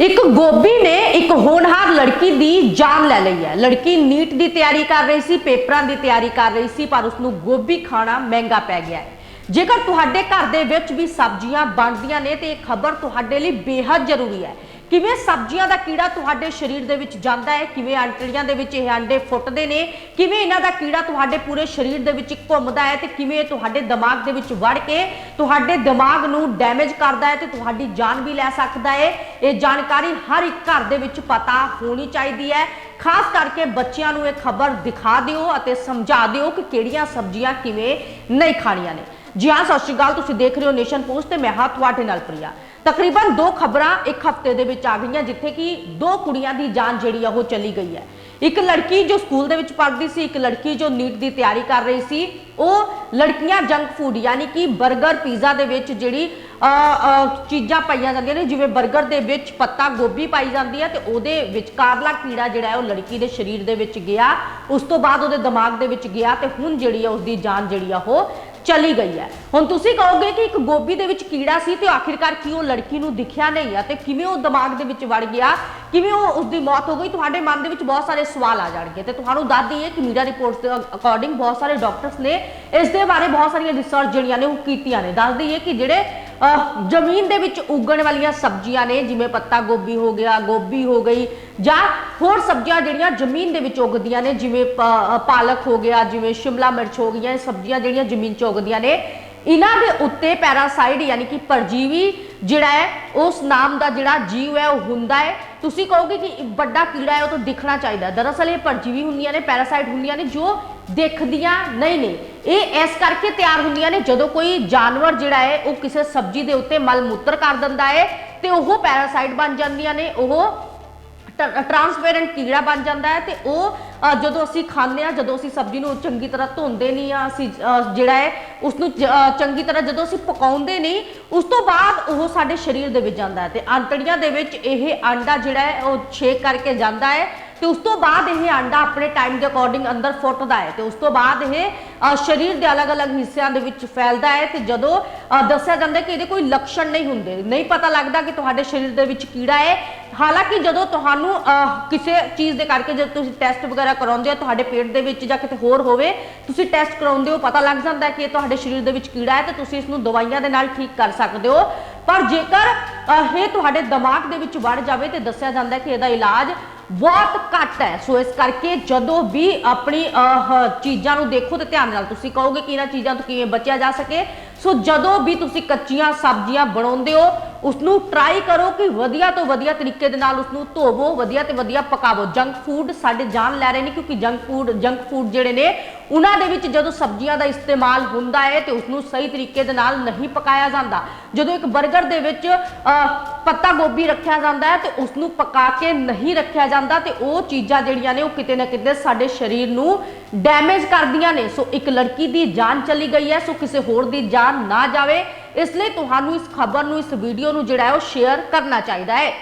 ਇੱਕ ਗੋਬੀ ਨੇ ਇੱਕ ਹੋਣਹਾਰ ਲੜਕੀ ਦੀ ਜਾਨ ਲੈ ਲਈ ਹੈ। ਲੜਕੀ ਨੀਟ ਦੀ ਤਿਆਰੀ ਕਰ ਰਹੀ ਸੀ, ਪੇਪਰਾਂ ਦੀ ਤਿਆਰੀ ਕਰ ਰਹੀ ਸੀ, ਪਰ ਉਸ ਨੂੰ ਗੋਭੀ ਖਾਣਾ ਮਹਿੰਗਾ ਪੈ ਗਿਆ ਹੈ। ਜੇਕਰ ਤੁਹਾਡੇ ਘਰ ਦੇ ਵਿੱਚ ਵੀ ਸਬਜ਼ੀਆਂ ਬਣਦੀਆਂ ਨੇ, ਤੇ ਇਹ ਖਬਰ ਤੁਹਾਡੇ ਲਈ ਬੇहद ਜ਼ਰੂਰੀ ਹੈ। ਕਿਵੇਂ ਸਬਜ਼ੀਆਂ ਦਾ ਕੀੜਾ ਤੁਹਾਡੇ ਸਰੀਰ ਦੇ ਵਿੱਚ ਜਾਂਦਾ ਹੈ? ਕਿਵੇਂ ਅੰਟੜੀਆਂ ਦੇ ਵਿੱਚ ਇਹ ਅੰਡੇ ਫੁੱਟਦੇ ਨੇ? ਕਿਵੇਂ ਇਹਨਾਂ ਦਾ ਕੀੜਾ ਤੁਹਾਡੇ ਪੂਰੇ ਸਰੀਰ ਦੇ ਵਿੱਚ ਘੁੰਮਦਾ ਹੈ ਤੇ ਕਿਵੇਂ ਇਹ ਤੁਹਾਡੇ ਦਿਮਾਗ ਦੇ ਵਿੱਚ ਵੜ ਕੇ ਤੁਹਾਡੇ ਦਿਮਾਗ ਨੂੰ ਡੈਮੇਜ ਕਰਦਾ ਹੈ ਤੇ ਤੁਹਾਡੀ ਜਾਨ ਵੀ ਲੈ ਸਕਦਾ ਹੈ? ਇਹ ਜਾਣਕਾਰੀ ਹਰ ਇੱਕ ਘਰ ਦੇ ਵਿੱਚ ਪਤਾ ਹੋਣੀ ਚਾਹੀਦੀ ਹੈ। ਖਾਸ ਕਰਕੇ ਬੱਚਿਆਂ ਨੂੰ ਇਹ ਖਬਰ ਦਿਖਾ ਦਿਓ ਅਤੇ ਸਮਝਾ ਦਿਓ ਕਿ ਕਿਹੜੀਆਂ ਸਬਜ਼ੀਆਂ ਕਿਵੇਂ ਨਹੀਂ ਖਾਣੀਆਂ ਨੇ। ਜੀ ਹਾਂ, ਸਤਿ ਸ਼੍ਰੀ ਅਕਾਲ, ਤੁਸੀਂ ਦੇਖ ਰਹੇ ਹੋ ਨੇਸ਼ਨ ਪੋਸਟ ਤੇ ਮੈਂ ਹਾਂ ਤੁਹਾਡੇ ਨਾਲ ਪ੍ਰਿਆ। ਤਕਰੀਬਨ ਦੋ ਖਬਰਾਂ ਇੱਕ ਹਫ਼ਤੇ ਦੇ ਵਿੱਚ ਆ ਗਈਆਂ, ਜਿੱਥੇ ਕਿ ਦੋ ਕੁੜੀਆਂ ਦੀ ਜਾਨ ਜਿਹੜੀ ਆ ਉਹ ਚਲੀ ਗਈ ਹੈ। ਇੱਕ ਲੜਕੀ ਜੋ ਸਕੂਲ ਦੇ ਵਿੱਚ ਪੜ੍ਹਦੀ ਸੀ, ਇੱਕ ਲੜਕੀ ਜੋ ਨੀਟ ਦੀ ਤਿਆਰੀ ਕਰ ਰਹੀ ਸੀ, ਉਹ ਲੜਕੀਆਂ ਜੰਕ ਫੂਡ ਯਾਨੀ ਕਿ 버ਗਰ ਪੀਜ਼ਾ ਦੇ ਵਿੱਚ ਜਿਹੜੀ ਚੀਜ਼ਾਂ ਪਾਈਆਂ ਜਾਂਦੀਆਂ ਨੇ, ਜਿਵੇਂ 버ਗਰ ਦੇ ਵਿੱਚ ਪੱਤਾ ਗੋਭੀ ਪਾਈ ਜਾਂਦੀ ਹੈ ਤੇ ਉਹਦੇ ਵਿਚਕਾਰਲਾ ਕੀੜਾ ਜਿਹੜਾ ਹੈ ਉਹ ਲੜਕੀ ਦੇ ਸਰੀਰ ਦੇ ਵਿੱਚ ਗਿਆ, ਉਸ ਤੋਂ ਬਾਅਦ ਉਹਦੇ ਦਿਮਾਗ ਦੇ ਵਿੱਚ ਗਿਆ ਤੇ ਹੁਣ ਜਿਹੜੀ ਆ ਉਸਦੀ ਜਾਨ ਜਿਹੜੀ ਆ ਉਹ ਚਲੀ ਗਈ ਹੈ। ਹੁਣ ਤੁਸੀਂ ਕਹੋਗੇ ਕਿ ਇੱਕ ਗੋਭੀ ਦੇ ਵਿੱਚ ਕੀੜਾ ਸੀ ਤੇ ਆਖਿਰਕਾਰ ਕੀ ਉਹ ਲੜਕੀ ਨੂੰ ਦਿਖਿਆ ਨਹੀਂ ਆ ਤੇ ਕਿਵੇਂ ਉਹ ਦਿਮਾਗ ਦੇ ਵਿੱਚ ਵੜ ਗਿਆ? ਕਿਵੇਂ ਉਹ ਉਸ ਦੀ ਮੌਤ ਹੋ ਗਈ? ਤੁਹਾਡੇ ਮਨ ਦੇ ਵਿੱਚ ਬਹੁਤ ਸਾਰੇ ਸਵਾਲ ਆ ਜਾਣਗੇ ਤੇ ਤੁਹਾਨੂੰ ਦੱਸ ਦਈਏ ਕਿ ਮੀਡੀਆ ਰਿਪੋਰਟਸ ਦੇ ਅਕੋਰਡਿੰਗ ਬਹੁਤ ਸਾਰੇ ਡਾਕਟਰਸ ਨੇ ਇਸ ਦੇ ਬਾਰੇ ਬਹੁਤ ਸਾਰੀਆਂ ਰਿਸਰਚ ਜਿਹੜੀਆਂ ਨੇ ਉਹ ਕੀਤੀਆਂ ਨੇ। ਦੱਸ ਦਈਏ ਕਿ ਜਿਹੜੇ ਅਹ, ਜ਼ਮੀਨ ਦੇ ਵਿੱਚ ਉਗਣ ਵਾਲੀਆਂ ਸਬਜ਼ੀਆਂ ਨੇ ਜਿਵੇਂ ਪੱਤਾ ਗੋਭੀ ਹੋ ਗਿਆ ਗੋਭੀ ਹੋ ਗਈ ਜਾਂ ਹੋਰ ਸਬਜ਼ੀਆਂ ਜਿਹੜੀਆਂ ਜ਼ਮੀਨ ਦੇ ਵਿੱਚ ਉਗਦੀਆਂ ਨੇ ਜਿਵੇਂ ਪ- ਪਾਲਕ ਹੋ ਗਿਆ ਜਿਵੇਂ ਸ਼ਿਮਲਾ ਮਿਰਚ ਹੋ ਗਈਆਂ ਇਹ ਸਬਜ਼ੀਆਂ ਜਿਹੜੀਆਂ ਜ਼ਮੀਨ 'ਚ ਉਗਦੀਆਂ ਨੇ ਇਹਨਾਂ ਦੇ ਉੱਤੇ ਪੈਰਾਸਾਈਡ ਯਾਨੀ ਕਿ ਪਰਜੀਵੀ ਜਿਹੜਾ ਹੈ ਉਸ ਨਾਮ ਦਾ ਜਿਹੜਾ ਜੀਵ ਹੈ ਉਹ ਹੁੰਦਾ ਹੈ। ਤੁਸੀਂ ਕਹੋਗੇ ਕਿ ਇੱਕ ਵੱਡਾ ਕੀੜਾ ਹੈ ਉਹ ਤਾਂ ਦਿਖਣਾ ਚਾਹੀਦਾ। ਦਰਅਸਲ ਇਹ ਪਰਜੀਵੀ ਹੁੰਦੀਆਂ ਨੇ ਪੈਰਾਸਾਈਡ ਹੁੰਦੀਆਂ ਨੇ ਜੋ ਦੇਖਦੀਆਂ ਨਹੀਂ ਨੇ। ਇਹ ਇਸ ਕਰਕੇ ਤਿਆਰ ਹੁੰਦੀਆਂ ਨੇ ਜਦੋਂ ਕੋਈ ਜਾਨਵਰ ਜਿਹੜਾ ਹੈ, ਉਹ ਕਿਸੇ ਸਬਜ਼ੀ ਦੇ ਉੱਤੇ ਮਲ ਮੂਤਰ ਕਰ ਦਿੰਦਾ ਹੈ ਤੇ ਉਹ ਪੈਰਾਸਾਈਟ ਬਣ ਜਾਂਦੀਆਂ ਨੇ, ਉਹ ਟਰਾਂਸਪੇਰੈਂਟ ਕੀੜਾ ਬਣ ਜਾਂਦਾ ਹੈ ਤੇ ਉਹ ਜਦੋਂ ਅਸੀਂ ਖਾਂਦੇ ਆ ਜਦੋਂ ਅਸੀਂ ਸਬਜ਼ੀ ਨੂੰ ਚੰਗੀ ਤਰ੍ਹਾਂ ਧੋਂਦੇ ਨਹੀਂ ਆ ਅਸੀਂ ਜਿਹੜਾ ਹੈ ਉਸ ਨੂੰ ਚੰਗੀ ਤਰ੍ਹਾਂ ਜਦੋਂ ਅਸੀਂ ਪਕਾਉਂਦੇ ਨਹੀਂ, ਉਸ ਤੋਂ ਬਾਅਦ ਉਹ ਸਾਡੇ ਸਰੀਰ ਦੇ ਵਿੱਚ ਜਾਂਦਾ ਹੈ ਤੇ ਆਂਤੜੀਆਂ ਦੇ ਵਿੱਚ ਇਹ ਆਂਡਾ ਜਿਹੜਾ ਹੈ, ਉਹ ਛੇਕ ਕਰਕੇ ਜਾਂਦਾ ਹੈ ਤੇ ਉਸ ਤੋਂ ਬਾਅਦ ਇਹ ਆਂਡਾ ਆਪਣੇ ਟਾਈਮ ਦੇ ਅਕੋਰਡਿੰਗ ਅੰਦਰ ਫੁੱਟਦਾ ਹੈ ਤੇ ਉਸ ਤੋਂ ਬਾਅਦ ਇਹ ਸਰੀਰ ਦੇ ਅਲੱਗ-ਅਲੱਗ ਹਿੱਸਿਆਂ ਦੇ ਵਿੱਚ ਫੈਲਦਾ ਹੈ ਤੇ ਜਦੋਂ ਦੱਸਿਆ ਜਾਂਦਾ ਕਿ ਇਹਦੇ ਕੋਈ ਲੱਛਣ ਨਹੀਂ ਹੁੰਦੇ। ਨਹੀਂ ਪਤਾ ਲੱਗਦਾ ਕਿ ਤੁਹਾਡੇ ਸਰੀਰ ਦੇ ਵਿੱਚ ਕੀੜਾ ਹੈ। ਹਾਲਾਂਕਿ ਜਦੋਂ ਤੁਹਾਨੂੰ ਕਿਸੇ ਚੀਜ਼ ਦੇ ਕਰਕੇ ਜਦ ਤੁਸੀਂ ਟੈਸਟ ਵਗੈਰਾ ਕਰਾਉਂਦੇ ਹੋ, ਤੁਹਾਡੇ ਪੇਟ ਦੇ ਵਿੱਚ ਜਾਂ ਕਿਤੇ ਹੋਰ ਹੋਵੇ, ਤੁਸੀਂ ਟੈਸਟ ਕਰਾਉਂਦੇ ਹੋ, ਪਤਾ ਲੱਗ ਜਾਂਦਾ ਕਿ ਇਹ ਤੁਹਾਡੇ ਸਰੀਰ ਦੇ ਵਿੱਚ ਕੀੜਾ ਹੈ ਤੇ ਤੁਸੀਂ ਇਸ ਨੂੰ ਦਵਾਈਆਂ ਦੇ ਨਾਲ ਠੀਕ ਕਰ ਸਕਦੇ ਹੋ। ਪਰ ਜੇਕਰ ਇਹ ਤੁਹਾਡੇ ਦਿਮਾਗ ਦੇ ਵਿੱਚ ਵੜ ਜਾਵੇ ਤੇ ਦੱਸਿਆ ਜਾਂਦਾ ਕਿ ਇਹਦਾ ਇਲਾਜ ਬਹੁਤ ਘੱਟ ਹੈ। ਸੋ ਇਸ ਕਰਕੇ ਜਦੋਂ ਵੀ ਆਪਣੀ ਅਹ, ਚੀਜ਼ਾਂ ਨੂੰ ਦੇਖੋ ਤੇ ਧਿਆਨ ਨਾਲ ਤੁਸੀਂ ਕਹੋਗੇ ਕਿ ਇਹਨਾਂ ਚੀਜ਼ਾਂ ਤੋਂ ਕਿਵੇਂ ਬਚਿਆ ਜਾ ਸਕੇ। ਸੋ ਜਦੋਂ ਵੀ ਤੁਸੀਂ ਕੱਚੀਆਂ ਸਬਜ਼ੀਆਂ ਬਣਾਉਂਦੇ ਹੋ ਉਸ ਨੂੰ ਟਰਾਈ ਕਰੋ ਕਿ ਵਧੀਆ ਤੋਂ ਵਧੀਆ ਤਰੀਕੇ ਦੇ ਨਾਲ ਉਸ ਨੂੰ ਧੋਵੋ ਵਧੀਆ ਤੇ ਵਧੀਆ ਪਕਾਵੋ। ਜੰਕ ਫੂਡ ਸਾਡੇ ਜਾਨ ਲੈ ਰਹੇ ਨੇ ਕਿਉਂਕਿ ਜੰਕ ਫੂਡ ਜੰਕ ਫੂਡ ਜਿਹੜੇ ਨੇ ਉਹਨਾਂ ਦੇ ਵਿੱਚ ਜਦੋਂ ਸਬਜ਼ੀਆਂ ਦਾ ਇਸਤੇਮਾਲ ਹੁੰਦਾ ਹੈ ਤੇ ਉਸ ਨੂੰ ਸਹੀ ਤਰੀਕੇ ਦੇ ਨਾਲ ਨਹੀਂ ਪਕਾਇਆ ਜਾਂਦਾ। ਜਦੋਂ ਇੱਕ 버ਗਰ ਦੇ ਵਿੱਚ ਅਹ, ਪੱਤਾ ਗੋਭੀ ਰੱਖਿਆ ਜਾਂਦਾ ਹੈ ਤੇ ਉਸ ਨੂੰ ਪਕਾ ਕੇ ਨਹੀਂ ਰੱਖਿਆ ਜਾਂਦਾ ਤੇ ਉਹ ਚੀਜ਼ਾਂ ਜਿਹੜੀਆਂ ਨੇ ਉਹ ਕਿਤੇ ਨਾ ਕਿਤੇ ਸਾਡੇ ਸਰੀਰ ਨੂੰ ਡੈਮੇਜ ਕਰਦੀਆਂ ਨੇ। ਸੋ ਇੱਕ ਲੜਕੀ ਦੀ ਜਾਨ ਚਲੀ ਗਈ ਹੈ ਸੋ ਕਿਸੇ ਹੋਰ ਦੀ ਜਾਨ ਨਾ ਜਾਵੇ। ਇਸ ਲਈ ਤੁਹਾਨੂੰ ਇਸ ਖਬਰ ਨੂੰ, ਇਸ ਵੀਡੀਓ ਨੂੰ ਜਿਹੜਾ ਹੈ ਉਹ ਸ਼ੇਅਰ ਕਰਨਾ ਚਾਹੀਦਾ ਹੈ।